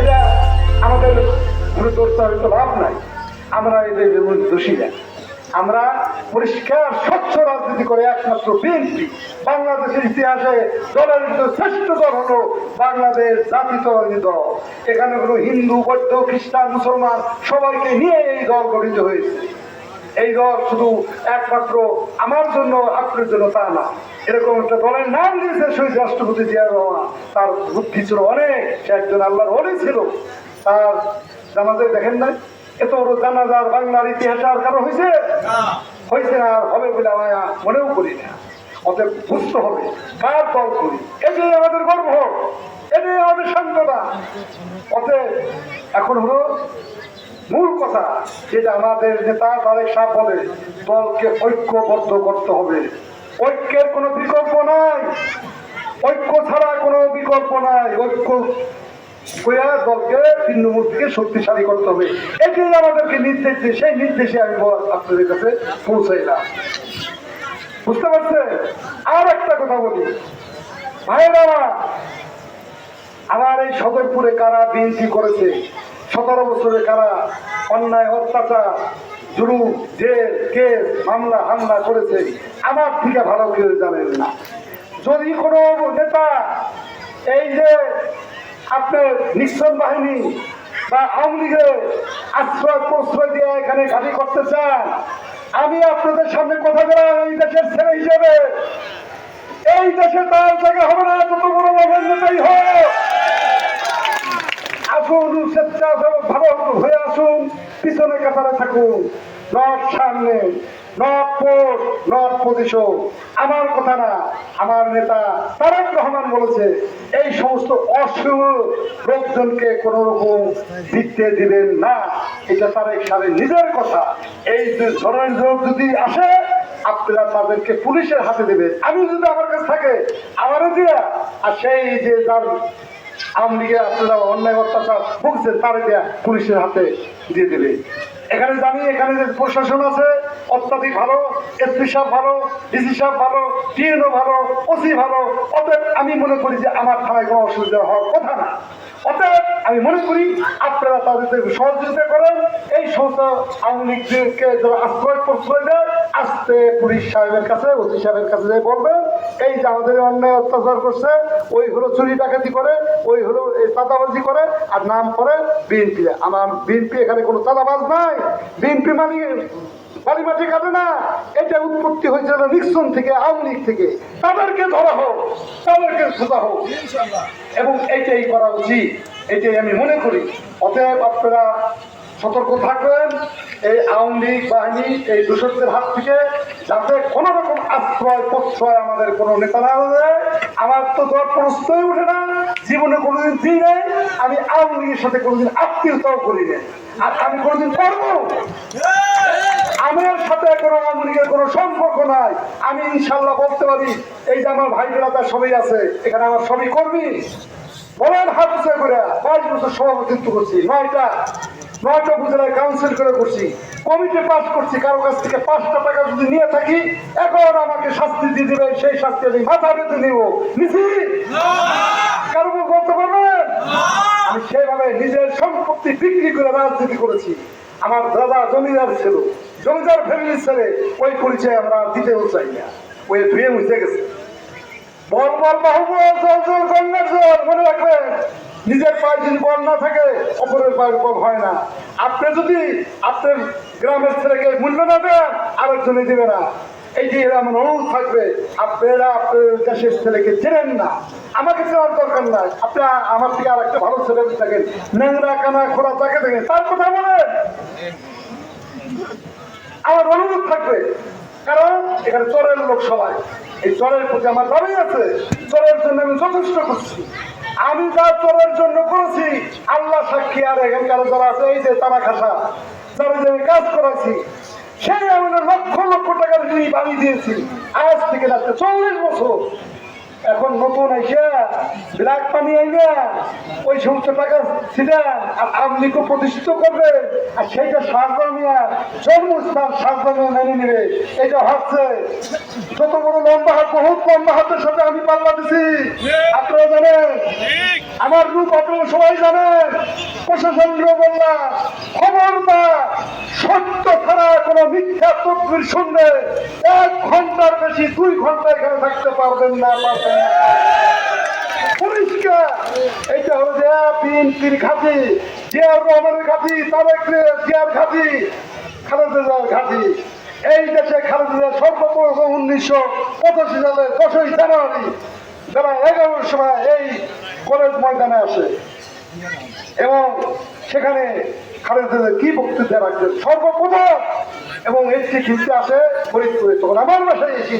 এটা আমাদের লাভ নাই। আমরা এদের আমরা পরিষ্কার স্বচ্ছ রাজনীতি করে একমাত্র বিএনপি, বাংলাদেশের ইতিহাসে দলের শ্রেষ্ঠ দল হলো বাংলাদেশ জাতীয়তাবাদী দল এখানে কোনো হিন্দু বৌদ্ধ খ্রিস্টান মুসলমান সবাইকে নিয়ে এই দল গঠিত হয়েছে। এই দল শুধু একমাত্র আমার জন্য আপনার জন্য তা না। এরকম একটা দলের নাম দিয়েছে শহীদ রাষ্ট্রপতি জিয়া রহমান। তার বুদ্ধি ছিল অনেক সে একজন আল্লাহর অলি ছিল। তার জানাতে দেখেন নাই? এত বড় জানাজার বাংলার ইতিহাসে আর কারও হয়েছে হয়েছে না আর হবে বলে আমি মনেও করি না। অতএব বুঝতে হবে কার দল করি? এটাই আমাদের গর্ব এটাই আমাদের সান্ত্বনা। অতএব এখন হলো মূল কথা যেটা আমাদের নেতা তারেক সাহ বলে দলকে ঐক্যবদ্ধ করতে হবে। ঐক্যের কোনো বিকল্প নাই। ঐক্য ছাড়া কোনো বিকল্প নাই। ঐক্য দলকে তৃণমূল থেকে শক্তিশালী করতে হবে। এটাই আমাদেরকে নির্দেশ দিয়ে, সেই নির্দেশে আমি আপনাদের কাছে পৌঁছাইলাম। বুঝতে পারছেন? আর একটা কথা বলি। ভাইরা আমার এই সদরপুরে কারা বিএনপি করেছে? সতেরো বছরে কারা অন্যায়, অত্যাচার, জুলুম, জেল, কেস, মামলা, হামলা করেছে, আমার থেকে ভালো কেউ জানেন না। যদি কোনো নেতা এই যে আপনার নিঃসন বাহিনী বা আওয়ামী লীগের আশ্রয়, প্রশ্রয় দিয়ে এখানে ঘাঁটি করতে চান, আমি আপনাদের সামনে কথা বলার এই দেশের ছেলে হিসেবে, এই দেশে তার জায়গা হবে না, যত বড় নেতাই হোক। আসুন স্বেচ্ছাসেবক ভালো হয়ে আসুন, পিছনে কাতারে থাকুন। নট সামনে নট পোস্ট নট পজিশন। আমার কথা না, আমার নেতা তারেক রহমান বলেছে, এই সমস্ত অসুখ লোকজনকে কোন রকম দিতে দিবেন না। এটা তারেক সাহেবের নিজের কথা। এই ধরনের লোক যদি আসে, আপনারা তাদেরকে পুলিশের হাতে দেবেন। আমি যদি আমার কাছে থাকে, আমারও দিয়া। আর সেই যে যার আওয়ামী আপনারা অন্যায় অত্যাচার ভুগছেন তারে পুলিশের হাতে দিয়ে দেবে এখানে জানি, এখানে যে প্রশাসন আছে, অত্যাধিক ভালো, এসপি সাহেব ভালো, ডিসি সাহেব ভালো টিএনও ভালো, ওসি ভালো, অতএব আমি মনে করি যে আমার থানায় কোনো অসুবিধা হওয়ার কথা না। অতএব আমি মনে করি আপনারা তাদের সহযোগিতা করেন। এই সমস্ত আওয়ামী লীগকে আশ্রয় প্রশ্রয় দেয় আসতে পুলিশ সাহেবের কাছে, ওসি সাহেবের কাছে যেয়ে বলবেন এই যে আমাদের অন্যায় অত্যাচার করছে, ওই হলো চুরি ডাকাতি করে, ওই হলো চাঁদাবাজি করে, আর নাম করে বিএনপি। আমার বিএনপি এখানে কোনো চাঁদাবাজ নাই। বিএনপি মানে বাড়ি মাটি কাটে না। এটা উৎপত্তি হয়েছিল নিক্সন থেকে, আওয়ামী লীগ থেকে। তাদেরকে ধরা হোক, তাদেরকে সোজা হোক। এবং এটাই করা উচিত। এইটাই আমি মনে করি, অতএব আপনারা সতর্ক থাকবেন, এই আওয়ামী লীগ বাহিনী, এই দূষকদের হাত থেকে যাতে কোনো রকম আশ্রয়, প্রশ্রয় আমাদের কোনো নেতা না দেয় আমার তো দর প্রশ্নই উঠে না, জীবনে কোনোদিন দিই নাই, আমি আওয়ামী লীগের সাথে কোনোদিন আত্মীয়তাও করি না আর আমি কোনোদিন করব? আমার সাথে কোনো আওয়ামী লীগের কোনো সম্পর্ক নাই। আমি ইনশাল্লাহ বলতে পারি, এই যে আমার ভাই বেড়াদার সবাই আছে, এখানে আমার সবই কর্মী। বলেন হাত করে, বাইশ বছর সভাপতিত্ব করছি, নয়টা নয়টা উপজেলায় কাউন্সিল করে করছি কমিটি পাস করছি, কারও কাছ থেকে পাঁচটা টাকা যদি নিয়ে থাকি, এখন আমাকে শাস্তি দিয়ে দেবে, সেই শাস্তি আমি মাথা বেঁধে নিব। নিছি? কারও বলতে পারবেন আমি সেভাবে নিজের সম্পত্তি বিক্রি করে রাজনীতি করেছি। আমার দাদা জমিদার ছিল, জমিদার ফ্যামিলির ছেলে, ওই পরিচয় আমরা দিতেও চাই না। ওই ধুয়ে মুছে গেছে। বল বল বাহুবল জল জল গঙ্গার জল মনে রাখবেন, নিজের পায়ে যদি বল না থাকে, অপরের পায়ের বল হয় না। আপনি যদি আপনার গ্রামের ছেলেকে মূল্য না দেন আরেকজনে দেবে না। এই যে এরা আমার অনুরোধ থাকবে, আপনারা আপনার দেশের ছেলেকে চেনেন না। আমাকে চেনার দরকার নাই। আপনি আমার থেকে আর একটা ভালো ছেলে থাকেন ন্যাংরা কানা খোলা তাকে দেখেন। তার কথা বলেন। আমার অনুরোধ থাকবে। কারণ এখানে চরের লোক সবাই। এই চরের প্রতি আমার দাবি আছে। চরের জন্য আমি যথেষ্ট করছি। আমি যা চরের জন্য করেছি, আল্লাহ সাক্ষী আর এখানকার যারা আছে, এই যে তারা খাসা, যারা যে কাজ করেছি সেই আমি লক্ষ লক্ষ টাকার জিনিস বাড়ি দিয়েছি। আজ থেকে রাখতে চল্লিশ বছর এখন নতুন আইসা ব্ল্যাক পানি আইনা ওই সমস্ত টাকা ছিলেন আর আপনি কেউ প্রতিষ্ঠিত করবে, আর সেইটা সারদামিয়া জন্মস্থান সারদামিয়া মেনে নেবে। এটা হচ্ছে ছোট বড় লম্বা হাত, বহুত লম্বা হাতের সাথে আমি পাল্লা দিছি। আপনারা জানেন আমার রূপ আপনারা সবাই জানেন। প্রশাসনরা বললাম খবরদার সত্য ছাড়া কোনো মিথ্যা তথ্যের শুনবে এক ঘণ্টার বেশি, দুই ঘণ্টা এখানে থাকতে পারবেন না পারবেন না। সর্বপ্রথম উনিশশো পঁচাশি সালের দশই জানুয়ারি, বেলা এগারোর সময় এই কলেজ ময়দানে আসে। এবং সেখানে খালেদা কি বক্তৃতা রাখছেন? সর্বপ্রথম এবং একটি খেলতে আসে ফরিদপুরে, তখন আমার বাসায় এসে।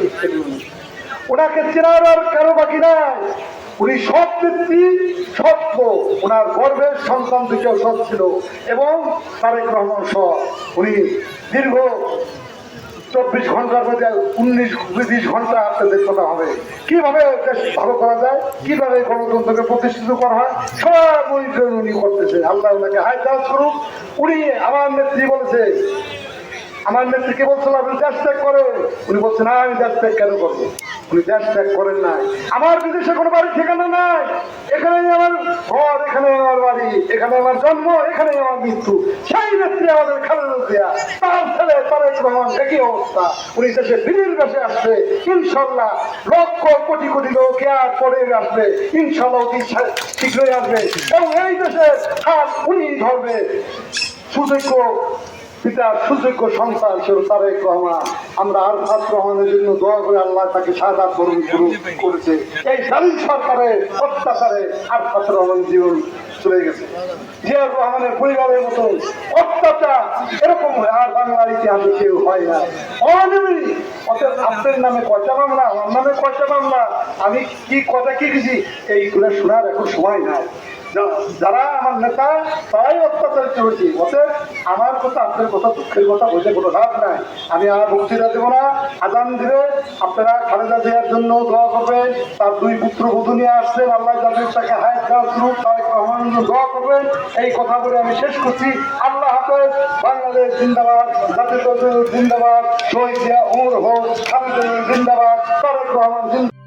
ওনাকে চেনার আর কারও বাকি নাই। উনি সৎ ব্যক্তি সত্য ওনার গর্ভের সন্তান থেকেও সৎ ছিল এবং তারেক রহমান সহ উনি দীর্ঘ চব্বিশ ঘণ্টার মধ্যে উনিশ বিশ ঘণ্টা আপনাদের কথা হবে। কীভাবে দেশ ভালো করা যায়? কীভাবে গণতন্ত্রকে প্রতিষ্ঠিত করা হয়? সব মনিটরিং উনি করতেছে আল্লাহ ওনাকে হাই চার্জ করুক। উনি আমার নেত্রী বলেছে। আমার নেত্রীকে বলছিল, আপনি দেশ ত্যাগ করে উনি বলছেন না আমি দেশ ত্যাগ কেন করব? উনি দেশ ত্যাগ করেন নাই। আমার বিদেশে কোনো বাড়ি, ঠিকানা নাই। এখানেই আমার ঘর এখানে আমার বাড়ি, এখানে আমার জন্ম এখানে আমার মৃত্যু। সেই নেত্রী আমাদের খালেদা জিয়া, তার ছেলে তারেক রহমান একই অবস্থা। উনি দেশে বিলীর বেশে আসবে। ইনশাল্লাহ লক্ষ কোটি কোটি লোক আর পরে আসবে। ইনশাল্লাহ অতি শীঘ্রই আসবে। এবং এই দেশে হাত উনি ধরবে। সুযোগ্য পিতার সুযোগ্য সন্তান ছিল তারেক রহমান। আমরা আর ফাত রহমানের জন্য দোয়া করে আল্লাহ তাকে সাদা করুন শুরু করেছে। এই জালিম সরকারের অত্যাচারে আর ফাত রহমান জীবন চলে গেছে। জিয়াউর রহমানের পরিবারের মতো অত্যাচার এরকম আর বাংলার ইতিহাসে কেউ হয় না। অনিয়মিত অতএব আপনার নামে কয়টা মামলা, আমার নামে কয়টা মামলা, আমি কি কথা কি কিছু এইগুলো শোনার এখন সময় নাই। যারা আমার নেতা, তারাই অত্যাচারিত হয়েছে। অতএব আমার কথা, আপনার কথা, দুঃখের কথা বলতে কোনো লাভ নাই। আমি আর বক্তৃতা দেবো না। আজান দিবে আপনারা খালেদা জিয়ার জন্য দোয়া করবেন। তার দুই পুত্র বধূ নিয়ে আসছেন আল্লাহ যাদের তাকে হায়াত শুরু তারেক জন্য দোয়া করবেন। এই কথা বলে আমি শেষ করছি। আল্লাহ হাফেজ। বাংলাদেশ জিন্দাবাদ জাতীয় জিন্দাবাদ, শহীদ জিয়া অমর হোক খালেদা জিন্দাবাদ, তারেক রহমান জিন্দাবাদ।